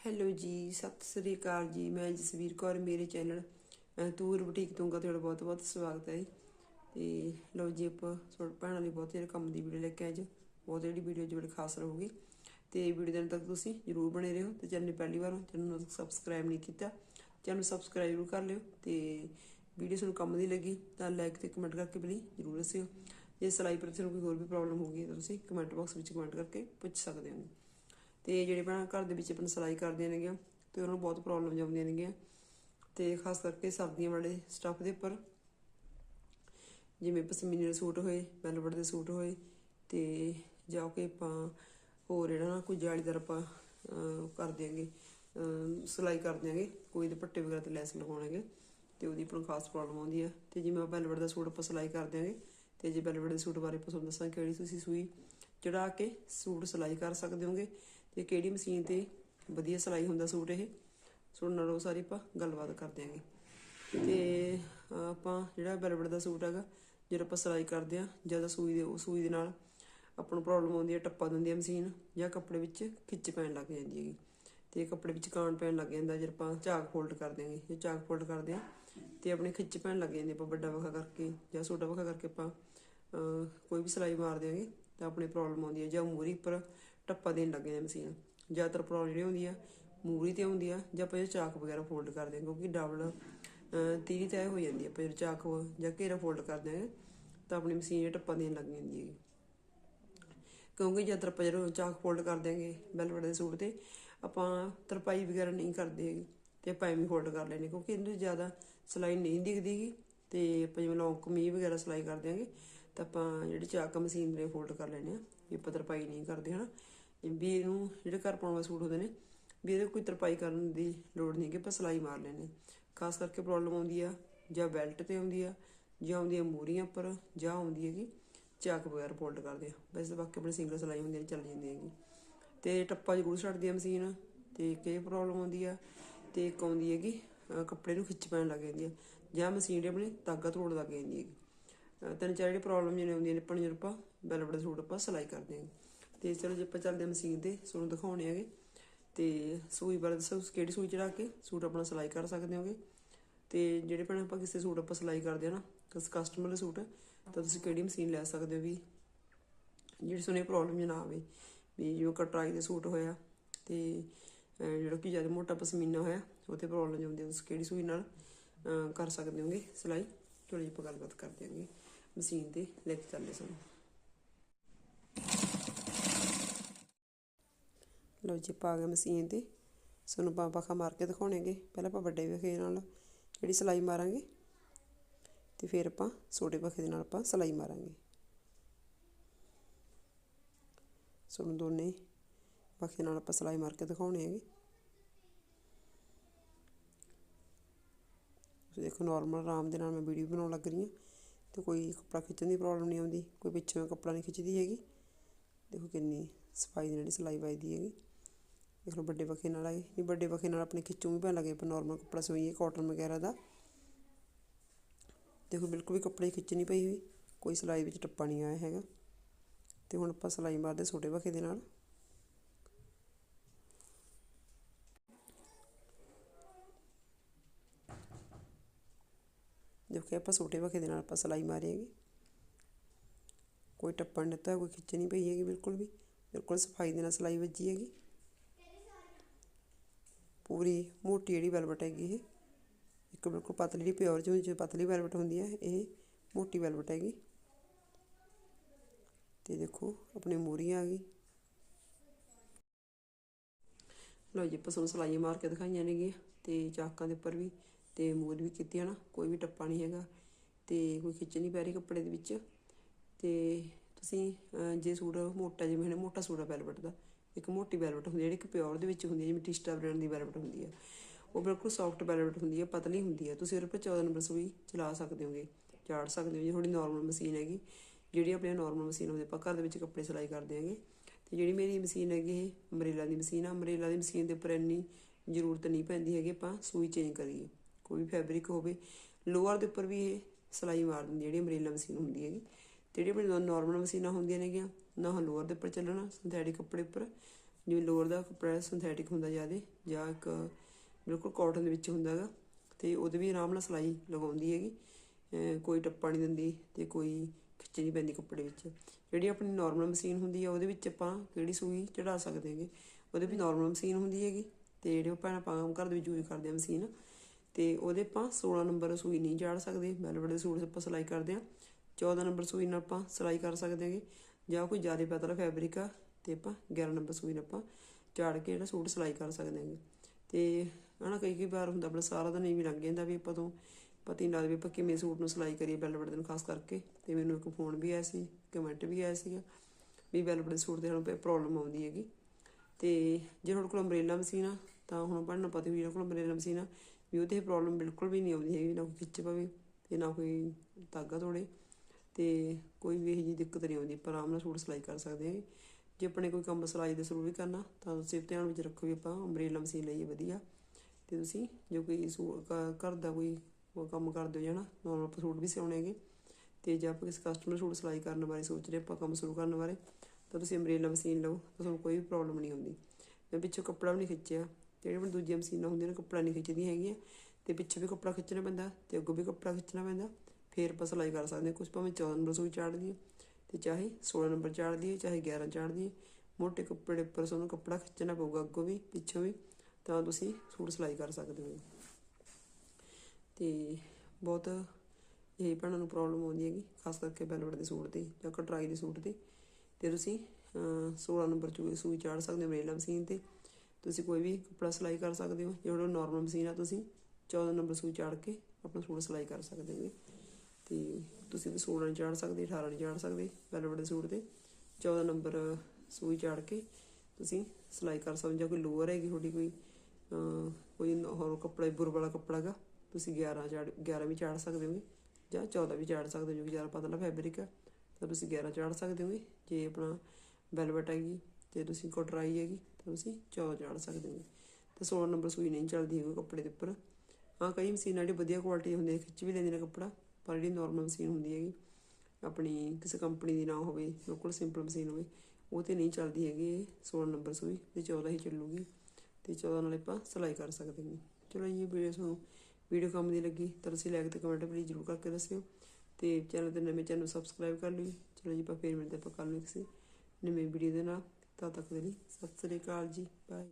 Hello ਜੀ, ਸਤਿ ਸ੍ਰੀ ਅਕਾਲ ਜੀ। ਮੈਂ ਜਸਵੀਰ ਕੌਰ, ਮੇਰੇ ਚੈਨਲ ਤੂਰ ਬੁਟੀਕ ਤੋਂ ਤੁਹਾਡਾ ਬਹੁਤ ਬਹੁਤ ਸਵਾਗਤ ਹੈ। ਤੇ ਲਓ ਜੀ, ਆਪਾਂ ਤੁਹਾਡੇ ਭੈਣਾਂ ਲਈ ਬਹੁਤ ਜਿਹੜੇ ਕੰਮ ਦੀ ਵੀਡੀਓ ਲੈ ਕੇ ਆਏ ਜੀ। ਬਹੁਤ ਜਿਹੜੀ ਵੀਡੀਓ ਜਿਹੜੀ ਖਾਸ ਰਹੂਗੀ। ਤੇ ਵੀਡੀਓ ਦੇ ਅੰਤ ਤੱਕ ਤੁਸੀਂ ਜਰੂਰ ਬਣੇ ਰਹੋ ਤੇ ਚੈਨਲ ਪਹਿਲੀ ਵਾਰ ਚੈਨਲ ਨੂੰ ਸਬਸਕ੍ਰਾਈਬ ਨਹੀਂ ਕੀਤਾ, ਚੈਨਲ ਸਬਸਕ੍ਰਾਈਬ ਜ਼ਰੂਰ ਕਰ ਲਿਓ ਤੇ ਵੀਡੀਓ ਤੁਹਾਨੂੰ ਕੰਮ ਦੀ ਲੱਗੀ ਤਾਂ ਲਾਈਕ ਤੇ ਕਮੈਂਟ ਕਰਕੇ ਪਲੀਜ਼ ਜਰੂਰ ਦੱਸਿਓ। ਜੇ ਸਿਲਾਈ ਪਰ ਤੁਹਾਨੂੰ ਕੋਈ ਹੋਰ ਵੀ ਪ੍ਰੋਬਲਮ ਹੋਊਗੀ ਤਾਂ ਤੁਸੀਂ ਕਮੈਂਟ ਬਾਕਸ ਵਿੱਚ ਕਮੈਂਟ ਕਰਕੇ ਪੁੱਛ ਸਕਦੇ ਹੋ ਤੇ ਜਿਹੜੇ ਭੈਣਾਂ ਘਰ ਦੇ ਵਿੱਚ ਆਪਣੀ ਸਿਲਾਈ ਕਰਦੀਆਂ ਨੇਗੀਆਂ ਤੇ ਉਹਨਾਂ ਨੂੰ ਬਹੁਤ ਪ੍ਰੋਬਲਮਸ ਆਉਂਦੀਆਂ ਨੇਗੀਆਂ ਤੇ ਖਾਸ ਕਰਕੇ ਸਰਦੀਆਂ ਵਾਲੇ ਸਟੱਫ ਦੇ ਉੱਪਰ। ਜਿਵੇਂ ਪਸ਼ਮੀਨੇ ਦੇ ਸੂਟ ਹੋਏ ਵੈਲਵਟ ਦੇ ਸੂਟ ਹੋਏ ਤੇ ਜਾਂ ਕਿ ਆਪਾਂ ਹੋਰ ਜਿਹੜਾ ਨਾ ਕੋਈ ਜਾਲੀਦਾਰ ਆਪਾਂ ਅਹ, ਕਰ ਦਿਆਂਗੇ ਸਿਲਾਈ ਕਰ ਦਿਆਂਗੇ ਕੋਈ ਦੇ ਪੱਟੇ ਵਗੈਰਾ ਤੇ ਲੈਸ ਲਗਾਉਣਗੇ ਤੇ ਉਹਦੀ ਆਪਾਂ ਨੂੰ ਖਾਸ ਪ੍ਰੋਬਲਮ ਆਉਂਦੀ ਹੈ ਤੇ ਜਿਵੇਂ ਆਪਾਂ ਵੈਲਵਟ ਦਾ ਸੂਟ ਆਪਾਂ ਸਿਲਾਈ ਕਰ ਦਿਆਂਗੇ ਤੇ ਜੇ ਵੈਲਵਟ ਦੇ ਸੂਟ ਬਾਰੇ ਆਪਾਂ ਤੁਹਾਨੂੰ ਦੱਸਾਂ ਕਿਹੜੀ ਤੁਸੀਂ ਸੂਈ ਚੜਾ ਕੇ ਸੂਟ ਸਿਲਾਈ ਕਰ ਸਕਦੇ ਹੋਗੇ ਤੇ ਕਿਹੜੀ ਮਸ਼ੀਨ ਤੇ ਵਧੀਆ ਸਿਲਾਈ ਹੁੰਦਾ ਸੂਟ ਇਹ? ਸੁਣਨ ਨਾਲ ਉਹ ਸਾਰੀ ਆਪਾਂ ਗੱਲਬਾਤ ਕਰਦੇ ਦਿਆਂਗੇ ਤੇ ਆਪਾਂ ਜਿਹੜਾ ਵੈਲਵਟ ਦਾ ਸੂਟ ਹੈਗਾ ਜਦੋਂ ਆਪਾਂ ਸਿਲਾਈ ਕਰਦੇ ਆ ਜ਼ਿਆਦਾ ਸੂਈ ਦੇ ਉਹ ਸੂਈ ਦੇ ਨਾਲ ਆਪਾਂ ਨੂੰ ਪ੍ਰੋਬਲਮ ਆਉਂਦੀ ਹੈ, ਟੱਪਾ ਦਿੰਦੀ ਹੈ ਮਸ਼ੀਨ, ਜਾਂ ਕੱਪੜੇ ਵਿੱਚ ਖਿੱਚ ਪੈਣ ਲੱਗ ਜਾਂਦੀ ਹੈਗੀ। ਤੇ ਕੱਪੜੇ ਵਿੱਚ ਕਾਣ ਪੈਣ ਲੱਗ ਜਾਂਦਾ ਜਦ ਆਪਾਂ ਝਾਕ ਫੋਲਡ ਕਰ ਦਿਆਂਗੇ, ਜੇ ਝਾਕ ਫੋਲਡ ਕਰਦੇ ਆ, ਤੇ ਆਪਣੇ ਖਿੱਚ ਪੈਣ ਲੱਗ ਜਾਂਦੀ ਆਪਾਂ ਵੱਡਾ ਵਖਾ ਕਰਕੇ, ਜਾਂ ਛੋਟਾ ਵਖਾ ਕਰਕੇ ਆਪਾਂ ਕੋਈ ਵੀ ਸਿਲਾਈ ਮਾਰ ਦਿਆਂਗੇ ਤਾਂ ਆਪਣੀ ਪ੍ਰੋਬਲਮ ਆਉਂਦੀ ਹੈ ਜਾਂ ਮੂਰੀ ਉੱਪਰ ਟੱਪਾ ਦੇਣ ਲੱਗ ਜਾਂਦੀ ਮਸ਼ੀਨ। ਜ਼ਿਆਦਾਤਰ ਪ੍ਰੋਬਲਮ ਜਿਹੜੀ ਹੁੰਦੀ ਆ ਮੂਰੀ ਤੇ ਹੁੰਦੀ ਆ, ਜਾਂ ਆਪਾਂ ਜੇ ਚਾਕ ਵਗੈਰਾ ਫੋਲਡ ਕਰਦੇ ਹਾਂ, ਕਿਉਂਕਿ ਡਬਲ ਤੀਰੀ ਤੈਅ ਹੋ ਜਾਂਦੀ ਆ, ਆਪਾਂ ਜੇ ਚਾਕ ਜਾਂ ਘੇਰਾ ਫੋਲਡ ਕਰਦੇ ਹਾਂ, ਤਾਂ ਆਪਣੀ ਮਸ਼ੀਨ ਇਹ ਟੱਪਾ ਦੇਣ ਲੱਗ ਜਾਂਦੀ ਹੈ ਕਿਉਂਕਿ ਜਦ ਆਪਾਂ ਜਦੋਂ ਚਾਕ ਫੋਲਡ ਕਰ ਦਿਆਂਗੇ ਵੈਲਵਟ ਦੇ ਸੂਟ ਤੇ, ਆਪਾਂ ਤਰਪਾਈ ਵਗੈਰਾ ਨਹੀਂ ਕਰਦੇ ਹੈਗੇ, ਤੇ ਆਪਾਂ ਐਵੇਂ ਫੋਲਡ ਕਰ ਲੈਨੇ ਕਿਉਂਕਿ ਇਹਨੂੰ ਜ਼ਿਆਦਾ ਸਿਲਾਈ ਨਹੀਂ ਦਿਖਦੀ ਗੀ ਤੇ ਆਪਾਂ ਜਿਵੇਂ ਲੌਂਗ ਕਮੀਜ਼ ਵਗੈਰਾ ਸਿਲਾਈ ਕਰ ਦਿਆਂਗੇ ਤਾਂ ਆਪਾਂ ਜਿਹੜੇ ਚਾਕ ਮਸ਼ੀਨ ਦੇ ਫੋਲਡ ਕਰ ਲੈਨੇ ਆ ਇਹ ਆਪਾਂ ਤਰਪਾਈ ਨਹੀਂ ਕਰਦੇ, ਹਨਾ? ਵੀ ਇਹਨੂੰ ਜਿਹੜੇ ਘਰ ਪਾਉਣ ਵਾਲੇ ਸੂਟ ਹੁੰਦੇ ਨੇ, ਵੀ ਇਹਦੇ ਕੋਈ ਤਰਪਾਈ ਕਰਨ ਦੀ ਲੋੜ ਨਹੀਂ ਕਿ ਆਪਾਂ ਸਿਲਾਈ ਮਾਰ ਲੈਨੇ ਖਾਸ ਕਰਕੇ ਪ੍ਰੋਬਲਮ ਆਉਂਦੀ ਆ ਜਾਂ ਬੈਲਟ ਤੇ ਆਉਂਦੀ ਆ, ਜਾਂ ਆਉਂਦੀ ਆ ਮੂਰੀਆਂ ਉੱਪਰ, ਜਾਂ ਆਉਂਦੀ ਹੈਗੀ ਚਾਕ ਵਗੈਰਾ ਫੋਲਡ ਕਰਦੇ ਆ ਵੈਸੇ ਬਾਕੀ ਆਪਣੇ ਸਿੰਗਲ ਸਿਲਾਈ ਹੁੰਦੀ ਹੈ ਚੱਲ ਜਾਂਦੀ ਹੈਗੀ। ਤੇ ਟੱਪਾ ਜ਼ਰੂਰ ਛੱਡਦੀ ਆ ਮਸ਼ੀਨ, ਤੇ ਕਈ ਪ੍ਰੋਬਲਮ ਆਉਂਦੀ ਆ, ਤੇ ਇੱਕ ਆਉਂਦੀ ਹੈਗੀ ਕੱਪੜੇ ਨੂੰ ਖਿੱਚ ਪੈਣ ਲੱਗ ਜਾਂਦੀ ਆ, ਜਾਂ ਮਸ਼ੀਨ ਦੇ ਆਪਣੇ ਤਾਗਾ ਤੋੜ ਲੱਗ ਜਾਂਦੀ ਹੈਗੀ। ਤਿੰਨ ਚਾਰ ਜਿਹੜੀ ਪ੍ਰੋਬਲਮ ਜਿਹਨੇ ਆਉਂਦੀਆਂ ਨੇ ਪਣ ਆਪਾਂ ਵੈਲਵਟ ਦੇ ਸੂਟ ਆਪਾਂ ਸਿਲਾਈ ਕਰਦੇ ਹਾਂ। ਤੇ ਚਲੋ ਜੇ ਆਪਾਂ ਚੱਲਦੇ ਹਾਂ ਮਸ਼ੀਨ ਤੇ ਤੁਹਾਨੂੰ ਦਿਖਾਉਣੇ ਹੈਗੇ। ਤੇ ਸੂਈ ਬਾਰੇ ਦੱਸੋ ਕਿਹੜੀ ਸੂਈ ਚੜਾ ਕੇ ਸੂਟ ਆਪਣਾ ਸਿਲਾਈ ਕਰ ਸਕਦੇ ਹੋਗੇ? ਤੇ ਜਿਹੜੇ ਭੈਣ ਆਪਾਂ ਕਿਸੇ ਸੂਟ ਆਪਾਂ ਸਿਲਾਈ ਕਰਦੇ ਆ ਨਾ, ਕਿਸ ਕਸਟਮਰ ਦੇ ਸੂਟ, ਤਾਂ ਤੁਸੀਂ ਕਿਹੜੀ ਮਸ਼ੀਨ ਲੈ ਸਕਦੇ ਹੋ ਵੀ ਜਿਹੜੀ ਸੁਣੇ ਪ੍ਰੋਬਲਮ ਨਾ ਆਵੇ? ਵੀ ਜਿਵੇਂ ਕਟਰਾਈ ਦੇ ਸੂਟ ਹੋਇਆ ਤੇ ਜਿਹੜਾ ਕਿ ਜ਼ਿਆਦਾ ਮੋਟਾ ਪਸ਼ਮੀਨਾ ਹੋਇਆ ਉਹ ਤੇ ਪ੍ਰੋਬਲਮ ਆਉਂਦੀ ਤੁਸੀਂ ਕਿਹੜੀ ਸੂਈ ਨਾਲ ਕਰ ਸਕਦੇ ਹੋਗੇ ਸਿਲਾਈ? ਚਲੋ ਜੀ ਆਪਾਂ ਗੱਲਬਾਤ ਕਰਦੇ ਹਾਂਗੇ ਮਸ਼ੀਨ ਤੇ ਲੈ ਕੇ ਚੱਲੇ ਸਾਨੂੰ ਲਓ ਜੀ ਪਾ ਗਏ ਮਸ਼ੀਨ ਤੇ ਸਾਨੂੰ ਆਪਾਂ ਪਖਾ ਮਾਰ ਕੇ ਦਿਖਾਉਣੇਗੇ ਪਹਿਲਾਂ ਆਪਾਂ ਵੱਡੇ ਵਖੇ ਨਾਲ ਜਿਹੜੀ ਸਿਲਾਈ ਮਾਰਾਂਗੇ ਤੇ ਫਿਰ ਆਪਾਂ ਛੋਟੇ ਵਖੇ ਦੇ ਨਾਲ ਆਪਾਂ ਸਿਲਾਈ ਮਾਰਾਂਗੇ। ਸਾਨੂੰ ਦੋਨੇ ਵਖੇ ਨਾਲ ਆਪਾਂ ਸਿਲਾਈ ਮਾਰ ਕੇ ਦਿਖਾਉਣੇ ਹੈਗੇ। ਤੁਸੀਂ ਦੇਖੋ ਨਾਰਮਲ ਆਰਾਮ ਦੇ ਨਾਲ ਮੈਂ ਵੀਡੀਓ ਬਣਾਉਣ ਲੱਗ ਰਹੀ ਹਾਂ। ਤੇ ਕੋਈ ਕੱਪੜਾ ਖਿੱਚਣ ਦੀ ਪ੍ਰੋਬਲਮ ਨਹੀਂ ਆਉਂਦੀ, ਕੋਈ ਪਿੱਛੋਂ ਕੱਪੜਾ ਨਹੀਂ ਖਿੱਚਦੀ ਹੈਗੀ। ਦੇਖੋ ਕਿੰਨੀ ਸਫ਼ਾਈ ਦੀ ਜਿਹੜੀ ਸਿਲਾਈ ਵੱਜਦੀ ਹੈਗੀ। ਦੇਖ ਲਓ ਵੱਡੇ ਵਖੇ ਨਾਲ ਆਏ। ਨਹੀਂ, ਵੱਡੇ ਵਖੇ ਨਾਲ ਆਪਣੇ ਖਿੱਚੂ ਵੀ ਪੈਣ ਲੱਗੇ ਆਪਾਂ ਨਾਰਮਲ ਕੱਪੜਾ ਸੋਈਏ ਕਾਟਨ ਵਗੈਰਾ ਦਾ। ਦੇਖੋ ਬਿਲਕੁਲ ਵੀ ਕੱਪੜੇ ਖਿੱਚ ਨਹੀਂ ਪਈ ਹੋਈ, ਕੋਈ ਸਿਲਾਈ ਵਿੱਚ ਟੱਪਾ ਨਹੀਂ ਆਇਆ ਹੈਗਾ। ਤੇ ਹੁਣ ਆਪਾਂ ਸਿਲਾਈ ਮਾਰਦੇ ਛੋਟੇ ਵਖੇ ਦੇ ਨਾਲ। ਜੋ ਕਿ ਆਪਾਂ ਛੋਟੇ ਵਖੇ ਦੇ ਨਾਲ ਆਪਾਂ ਸਿਲਾਈ ਮਾਰੀਏਗੀ। ਕੋਈ ਟੱਪਣ ਨਹੀਂ ਦਿੱਤਾ, ਕੋਈ ਖਿੱਚ ਨਹੀਂ ਪਈ ਹੈਗੀ ਬਿਲਕੁਲ ਵੀ। ਬਿਲਕੁਲ ਸਫ਼ਾਈ ਦੇ ਨਾਲ ਸਿਲਾਈ ਵੱਜੀ ਹੈਗੀ। ਪੂਰੀ ਮੋਟੀ ਜਿਹੜੀ ਵੈਲਵਟ ਹੈਗੀ ਇਹ। ਇੱਕ ਬਿਲਕੁਲ ਪਤਲੀ ਜਿਹੜੀ ਪਿਓਰ ਜਿਹੀ ਜੋ ਪਤਲੀ ਵੈਲਵਟ ਹੁੰਦੀ ਹੈ ਇਹ ਮੋਟੀ ਵੈਲਵਟ ਹੈਗੀ। ਤੇ ਦੇਖੋ, ਆਪਣੇ ਮੂਰੀ ਆ ਗਈ। ਲਓ ਜੀ, ਆਪਾਂ ਤੁਹਾਨੂੰ ਸਿਲਾਈ ਮਾਰ ਕੇ ਦਿਖਾਈਆਂ ਨੇਗੀਆਂ। ਤੇ ਚਾਕਾਂ ਦੇ ਉੱਪਰ ਵੀ ਤੇ ਮੂਦ ਵੀ ਕੀਤੀ ਨਾ, ਕੋਈ ਵੀ ਟੱਪਾ ਨਹੀਂ ਹੈਗਾ ਤੇ ਕੋਈ ਖਿੱਚ ਨਹੀਂ ਪੈ ਰਹੀ ਕੱਪੜੇ ਦੇ ਵਿੱਚ। ਤੇ ਤੁਸੀਂ ਜੇ ਸੂਟ ਮੋਟਾ ਜਿਵੇਂ ਹੈ ਮੋਟਾ ਸੂਟ ਆ ਵੈਲਵਟ ਦਾ, ਇੱਕ ਮੋਟੀ ਵੈਲਵਟ ਹੁੰਦੀ ਹੈ ਜਿਹੜੀ ਕਿ ਪਿਓਰ ਦੇ ਵਿੱਚ ਹੁੰਦੀ ਹੈ ਜਿਵੇਂ ਟਿਸਟਾ ਬ੍ਰਾਂਡ ਦੀ ਵੈਲਵਟ ਹੁੰਦੀ ਹੈ ਉਹ ਬਿਲਕੁਲ ਸੌਫਟ ਵੈਲਵਟ ਹੁੰਦੀ ਹੈ ਪਤਲੀ ਹੁੰਦੀ ਹੈ ਤੁਸੀਂ ਉਹਦੇ ਉੱਪਰ 14 ਨੰਬਰ ਸੂਈ ਚਲਾ ਸਕਦੇ ਹੋਗੇ, ਚਾੜ ਸਕਦੇ ਹੋ, ਜੇ ਥੋੜੀ ਨਾਰਮਲ ਮਸ਼ੀਨ ਹੈਗੀ, ਜਿਹੜੀ ਆਪਣੀ ਨਾਰਮਲ ਮਸ਼ੀਨ ਹੁੰਦੀ ਆਪਾਂ ਘਰ ਦੇ ਵਿੱਚ ਕੱਪੜੇ ਸਿਲਾਈ ਕਰਦੇ ਹਾਂਗੇ। ਤੇ ਜਿਹੜੀ ਮੇਰੀ ਮਸ਼ੀਨ ਹੈਗੀ, ਇਹ ਅੰਬਰੇਲਾ ਦੀ ਮਸ਼ੀਨ ਆ। ਅੰਬਰੇਲਾ ਦੀ ਮਸ਼ੀਨ ਦੇ ਉੱਪਰ ਇੰਨੀ ਜ਼ਰੂਰਤ ਨਹੀਂ ਪੈਂਦੀ ਹੈਗੀ, ਆਪਾਂ ਸੂਈ ਚੇਂਜ ਕਰੀਏ। ਕੋਈ ਵੀ ਫੈਬਰਿਕ ਹੋਵੇ, ਲੋਅਰ ਦੇ ਉੱਪਰ ਵੀ ਇਹ ਸਿਲਾਈ ਮਾਰ ਦਿੰਦੀ ਜਿਹੜੀ ਅਮਰੇਲਾ ਮਸ਼ੀਨ ਹੁੰਦੀ ਹੈਗੀ। ਤੇ ਜਿਹੜੀ ਆਪਣੀ ਨਾਰਮਲ ਮਸ਼ੀਨਾਂ ਹੁੰਦੀਆਂ ਨੇਗੀਆਂ, ਨਾ ਲੋਅਰ ਦੇ ਉੱਪਰ ਚੱਲਣਾ ਸਿੰਥੈਟਿਕ ਕੱਪੜੇ ਉੱਪਰ। ਜਿਵੇਂ ਲੋਅਰ ਦਾ ਕੱਪੜਾ ਸਿੰਥੈਟਿਕ ਹੁੰਦਾ ਜ਼ਿਆਦਾ, ਜਾਂ ਇੱਕ ਬਿਲਕੁਲ ਕਾਟਨ ਦੇ ਵਿੱਚ ਹੁੰਦਾ ਹੈਗਾ ਤੇ ਉਹਦੇ ਵੀ ਆਰਾਮ ਨਾਲ ਸਿਲਾਈ ਲਗਾਉਂਦੀ ਹੈਗੀ। ਕੋਈ ਟੱਪਾ ਨਹੀਂ ਦਿੰਦੀ ਤੇ ਕੋਈ ਖਿੱਚ ਨਹੀਂ ਪੈਂਦੀ ਕੱਪੜੇ ਵਿੱਚ। ਜਿਹੜੀ ਆਪਣੀ ਨਾਰਮਲ ਮਸ਼ੀਨ ਹੁੰਦੀ ਆ, ਉਹਦੇ ਵਿੱਚ ਆਪਾਂ ਕਿਹੜੀ ਸੂਈ ਚੜਾ ਸਕਦੇ ਹੈਗੇ? ਉਹਦੇ ਵੀ ਨਾਰਮਲ ਮਸ਼ੀਨ ਹੁੰਦੀ ਹੈਗੀ। ਤੇ ਜਿਹੜੇ ਆਪਾਂ ਆਪਾਂ ਘਰ ਦੇ ਵਿੱਚ ਯੂਜ਼ ਕਰਦੇ ਆ ਮਸ਼ੀਨ ਤੇ ਉਹਦੇ ਆਪਾਂ 16 ਨੰਬਰ ਸੂਈ ਨਹੀਂ ਚਾੜ ਸਕਦੇ ਵੈਲਵਟ ਦੇ ਸੂਟ ਆਪਾਂ ਸਿਲਾਈ ਕਰਦੇ ਆ 14 ਨੰਬਰ ਸੂਈ ਨਾਲ ਆਪਾਂ ਸਿਲਾਈ ਕਰ ਸਕਦੇ ਹਾਂਗੇ। ਜਾਂ ਕੋਈ ਜ਼ਿਆਦਾ ਪਤਲਾ ਫੈਬਰਿਕ ਆ, ਤੇ ਆਪਾਂ 11 ਨੰਬਰ ਸੂਈ ਨਾਲ ਆਪਾਂ ਚਾੜ ਕੇ ਜਿਹੜਾ ਸੂਟ ਸਿਲਾਈ ਕਰ ਸਕਦੇ ਹੈਗੇ। ਤੇ ਹਨਾ, ਕਈ ਕਈ ਵਾਰ ਹੁੰਦਾ ਆਪਣਾ ਸਾਰਾ ਦਿਨ ਵੀ ਲੰਘ ਜਾਂਦਾ ਵੀ ਆਪਾਂ ਤੋਂ ਪਤਾ ਹੀ ਨਹੀਂ ਲੱਗਦਾ ਵੀ ਆਪਾਂ ਕਿਵੇਂ ਸੂਟ ਨੂੰ ਸਿਲਾਈ ਕਰੀਏ ਵੈਲਵਟ ਦੇ ਨੂੰ ਖਾਸ ਕਰਕੇ। ਤੇ ਮੈਨੂੰ ਇੱਕ ਫੋਨ ਵੀ ਆਇਆ ਸੀ ਕਮੈਂਟ ਵੀ ਆਇਆ ਸੀਗਾ ਵੀ ਵੈਲਵਟ ਦੇ ਸੂਟ ਦੇ ਸਾਨੂੰ ਪ੍ਰੋਬਲਮ ਆਉਂਦੀ ਹੈਗੀ। ਤੇ ਜੇ ਤੁਹਾਡੇ ਕੋਲ ਅੰਬਰੇਲਾ ਮਸ਼ੀਨ ਆ, ਤਾਂ ਹੁਣ ਆਪਾਂ ਨੂੰ ਪਤਾ ਵੀ ਜਿਹੜਾ ਕੋਲ ਅੰਬਰੇਲਾ ਮਸ਼ੀਨ ਆ ਵੀ ਉਹਦੇ ਇਹ ਪ੍ਰੋਬਲਮ ਬਿਲਕੁਲ ਵੀ ਨਹੀਂ ਆਉਂਦੀ ਹੈਗੀ, ਨਾ ਕੋਈ ਖਿੱਚ ਪਵੇ ਤੇ ਨਾ ਕੋਈ ਧਾਗਾ ਤੋੜੇ ਤੇ ਕੋਈ ਵੀ ਇਹੋ ਜਿਹੀ ਦਿੱਕਤ ਨਹੀਂ ਆਉਂਦੀ। ਆਪਾਂ ਆਰਾਮ ਨਾਲ ਸੂਟ ਸਿਲਾਈ ਕਰ ਸਕਦੇ ਹਾਂ ਜੇ। ਆਪਣੇ ਕੋਈ ਕੰਮ ਸਿਲਾਈ ਦੇ ਸ਼ੁਰੂ ਵੀ ਕਰਨਾ, ਤਾਂ ਤੁਸੀਂ ਧਿਆਨ ਵਿੱਚ ਰੱਖੋ ਵੀ ਆਪਾਂ ਅੰਬਰੇਲਾ ਮਸ਼ੀਨ ਲਈਏ ਵਧੀਆ। ਤੇ ਤੁਸੀਂ ਜੋ ਕੋਈ ਸੂ- ਘਰ ਦਾ ਕੋਈ ਉਹ ਕੰਮ ਕਰਦੇ ਹੋ ਜਾਣਾ ਨਾਰਮਲ ਸੂਟ ਵੀ ਸਿਉਣੇ ਹੈਗੇ। ਤੇ ਜੇ ਆਪਾਂ ਕਿਸੇ ਕਸਟਮਰ ਸੂਟ ਸਿਲਾਈ ਕਰਨ ਬਾਰੇ ਸੋਚ ਰਹੇ ਆਪਾਂ ਕੰਮ ਸ਼ੁਰੂ ਕਰਨ ਬਾਰੇ, ਤਾਂ ਤੁਸੀਂ ਅੰਬਰੇਲਾ ਮਸ਼ੀਨ ਲਓ, ਤਾਂ ਤੁਹਾਨੂੰ ਕੋਈ ਵੀ ਪ੍ਰੋਬਲਮ ਨਹੀਂ ਆਉਂਦੀ। ਮੈਂ ਪਿੱਛੋਂ ਕੱਪੜਾ ਵੀ ਨਹੀਂ ਖਿੱਚਿਆ। ਜਿਹੜੇ ਹੁਣ ਦੂਜੀਆਂ ਮਸ਼ੀਨਾਂ ਹੁੰਦੀਆਂ ਨੇ ਕੱਪੜਾ ਨਹੀਂ ਖਿੱਚਦੀਆਂ ਹੈਗੀਆਂ ਤੇ ਪਿੱਛੇ ਵੀ ਕੱਪੜਾ ਖਿੱਚਣਾ ਪੈਂਦਾ ਤੇ ਅੱਗੋਂ ਵੀ ਕੱਪੜਾ ਖਿੱਚਣਾ ਪੈਂਦਾ ਫੇਰ ਆਪਾਂ ਸਿਲਾਈ ਕਰ ਸਕਦੇ ਹਾਂ। ਕੁਝ ਭਾਵੇਂ 14 ਨੰਬਰ ਸੂਈ ਚਾੜ ਦਈਏ ਤੇ ਚਾਹੇ 16 ਨੰਬਰ ਚਾੜਦੀ ਦਈਏ ਚਾਹੇ 11 ਚਾੜਦੀ ਦਈਏ ਮੋਟੇ ਕੱਪੜੇ ਉੱਪਰ ਸਾਨੂੰ ਕੱਪੜਾ ਖਿੱਚਣਾ ਪਊਗਾ ਅੱਗੋਂ ਵੀ ਪਿੱਛੋਂ ਵੀ ਤਾਂ ਤੁਸੀਂ ਸੂਟ ਸਿਲਾਈ ਕਰ ਸਕਦੇ ਹੋ। ਤੇ ਬਹੁਤ ਇਹ ਭੈਣਾਂ ਨੂੰ ਪ੍ਰੋਬਲਮ ਆਉਂਦੀ ਹੈਗੀ ਖਾਸ ਕਰਕੇ ਵੈਲਵਟ ਦੇ ਸੂਟ ਤੇ ਜਾਂ ਕਟਰਾਈ ਦੇ ਸੂਟ ਤੇ। ਤੇ ਤੁਸੀਂ ਅਹ, 16 ਨੰਬਰ ਚੂਈ ਸੂਈ ਚਾੜ ਸਕਦੇ ਹੋ ਰੇਲਾ ਮਸ਼ੀਨ ਤੇ। ਤੁਸੀਂ ਕੋਈ ਵੀ ਕੱਪੜਾ ਸਿਲਾਈ ਕਰ ਸਕਦੇ ਹੋ ਜੇ ਹੁਣ ਨਾਰਮਲ ਮਸ਼ੀਨ ਆ ਤੁਸੀਂ 14 ਨੰਬਰ ਸੂਈ ਚਾੜ ਕੇ ਆਪਣਾ ਸੂਟ ਸਿਲਾਈ ਕਰ ਸਕਦੇ ਹੋ ਤੇ ਤੁਸੀਂ ਵੀ 16 ਨਹੀਂ ਚਾੜ ਸਕਦੇ 18 ਨਹੀਂ ਚਾੜ ਸਕਦੇ ਵੈਲਵਟ ਦੇ ਸੂਟ ਤੇ। 14 ਨੰਬਰ ਸੂਈ ਚਾੜ ਕੇ ਤੁਸੀਂ ਸਿਲਾਈ ਕਰ ਸਕਦੇ ਜਾਂ ਕੋਈ ਲੋਅਰ ਹੈਗੀ ਤੁਹਾਡੀ ਕੋਈ ਕੋਈ ਹੋਰ ਕੱਪੜਾ ਬੁਰ ਵਾਲਾ ਕੱਪੜਾ ਹੈਗਾ, ਤੁਸੀਂ 11 ਚਾੜ 11 ਵੀ ਚਾੜ ਸਕਦੇ ਹੋਗੇ ਜਾਂ 14 ਵੀ ਚਾੜ ਸਕਦੇ ਹੋ ਜੋ ਜ਼ਿਆਦਾ ਪਤਲਾ ਫੈਬਰਿਕ ਹੈ ਤਾਂ ਤੁਸੀਂ 11 ਚਾੜ ਸਕਦੇ ਹੋਗੇ ਜੇ। ਆਪਣਾ ਵੈਲਵਟ ਹੈਗੀ, ਤੇ ਤੁਸੀਂ ਕੋਟਰਾਈ ਹੈਗੀ ਤਾਂ ਤੁਸੀਂ 14 ਚਾੜ ਸਕਦੇ ਹੋਗੇ ਤੇ 16 ਨੰਬਰ ਸੂਈ ਨਹੀਂ ਚੱਲਦੀ ਹੈਗੀ ਕੱਪੜੇ ਦੇ ਉੱਪਰ। ਹਾਂ, ਕਈ ਮਸ਼ੀਨਾਂ ਜਿਹੜੀ ਵਧੀਆ ਕੁਆਲਿਟੀ ਹੁੰਦੀ ਹੈ ਖਿੱਚ ਵੀ ਲੈਂਦੀਆਂ ਨੇ ਕੱਪੜਾ, ਪਰ ਜਿਹੜੀ ਨਾਰਮਲ ਮਸ਼ੀਨ ਹੁੰਦੀ ਹੈਗੀ, ਆਪਣੀ ਕਿਸੇ ਕੰਪਨੀ ਦੀ ਨਾ ਹੋਵੇ, ਬਿਲਕੁਲ ਸਿੰਪਲ ਮਸ਼ੀਨ ਹੋਵੇ, ਉਹ ਤੇ ਨਹੀਂ ਚੱਲਦੀ ਹੈਗੀ ਇਹ 16 ਨੰਬਰ ਸੂਈ, ਤੇ 14 ਹੀ ਚੱਲੂਗੀ, ਤੇ 14 ਨਾਲ ਆਪਾਂ ਸਿਲਾਈ ਕਰ ਸਕਦੇ ਹਾਂ ਚਲੋ ਜੀ ਵੀਡੀਓ ਤੁਹਾਨੂੰ ਵੀਡੀਓ ਕੰਮ ਦੀ ਲੱਗੀ, ਤਾਂ ਤੁਸੀਂ ਲਾਈਕ ਤੇ ਕਮੈਂਟ ਪਲੀਜ਼ ਜ਼ਰੂਰ ਕਰਕੇ ਦੱਸਿਓ, ਤੇ ਚੈਨਲ ਤੇ ਨਵੇਂ ਚੈਨਲ ਸਬਸਕ੍ਰਾਈਬ ਕਰ ਲਿਓ ਚਲੋ ਜੀ, ਆਪਾਂ ਫੇਰ ਮਿਲਦੇ ਆਪਾਂ ਕੱਲ ਨੂੰ ਕਿਸੇ ਨਵੀਂ ਵੀਡੀਓ ਦੇ ਨਾਲ। ਤਦ ਤੱਕ ਦੇ ਲਈ ਸਤਿ ਸ੍ਰੀ ਅਕਾਲ ਜੀ ਬਾਏ